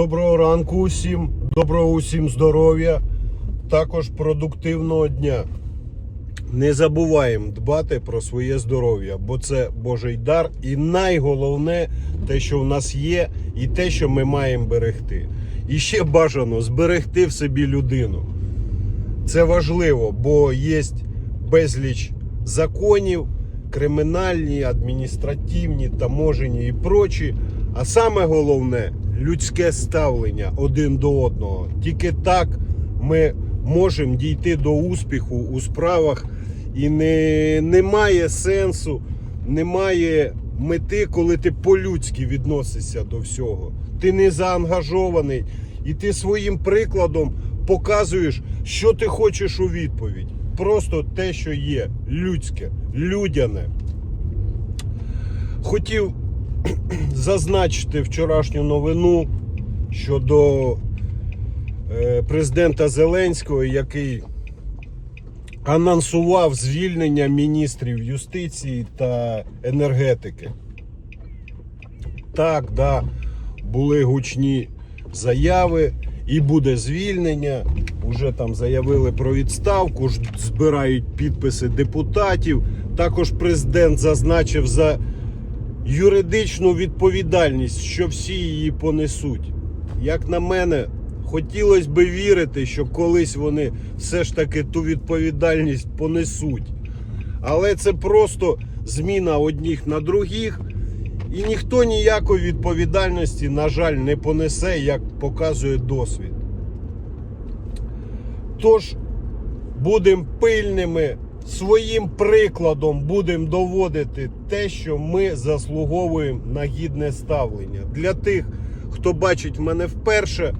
Доброго ранку усім, доброго усім здоров'я, також продуктивного дня. Не забуваємо дбати про своє здоров'я, бо це Божий дар, і найголовне те, що в нас є, і те, що ми маємо берегти. І ще бажано зберегти в собі людину. Це важливо, бо є безліч законів, кримінальні, адміністративні, таможені і прочі. А саме головне людське ставлення один до одного. Тільки так ми можемо дійти до успіху у справах, і не, немає сенсу, немає мети, коли ти по-людськи відносишся до всього. Ти не заангажований, і ти своїм прикладом показуєш, що ти хочеш у відповідь. Просто те, що є, людське, людяне. Хотів зазначити вчорашню новину щодо е, президента Зеленського, який анонсував звільнення міністрів юстиції та енергетики. Так, да, були гучні заяви, і буде звільнення. Уже там заявили про відставку, збирають підписи депутатів. Також президент зазначив за юридичну відповідальність, що всі її понесуть. Як на мене, хотілося би вірити, що колись вони все ж таки ту відповідальність понесуть. Але це просто зміна одних на других. І ніхто ніякої відповідальності, на жаль, не понесе, як показує досвід. Тож будемо пильними, своїм прикладом будемо доводити те, що ми заслуговуємо на гідне ставлення. Для тих, хто бачить мене вперше,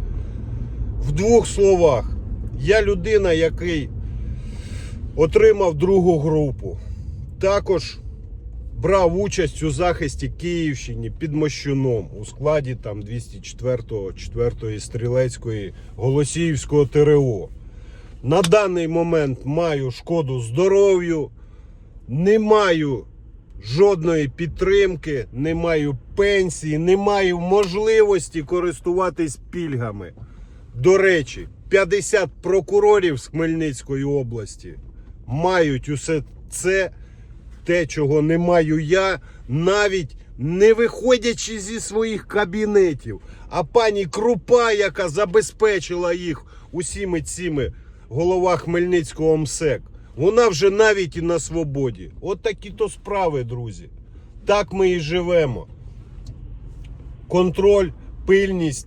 в двох словах, я людина, який отримав другу групу. Також брав участь у захисті Київщини під Мощуном у складі там 204-го 4-ї стрілецької Голосіївського ТРО. На даний момент маю шкоду здоров'ю, не маю жодної підтримки, не маю пенсії, не маю можливості користуватись пільгами. До речі, 50 прокурорів з Хмельницької області мають усе це, те, чого не маю я, навіть не виходячи зі своїх кабінетів. А пані Крупа, яка забезпечила їх усіми цими голова Хмельницького МСЕК, вона вже навіть і на свободі. От такі то справи, друзі. Так ми і живемо. Контроль, пильність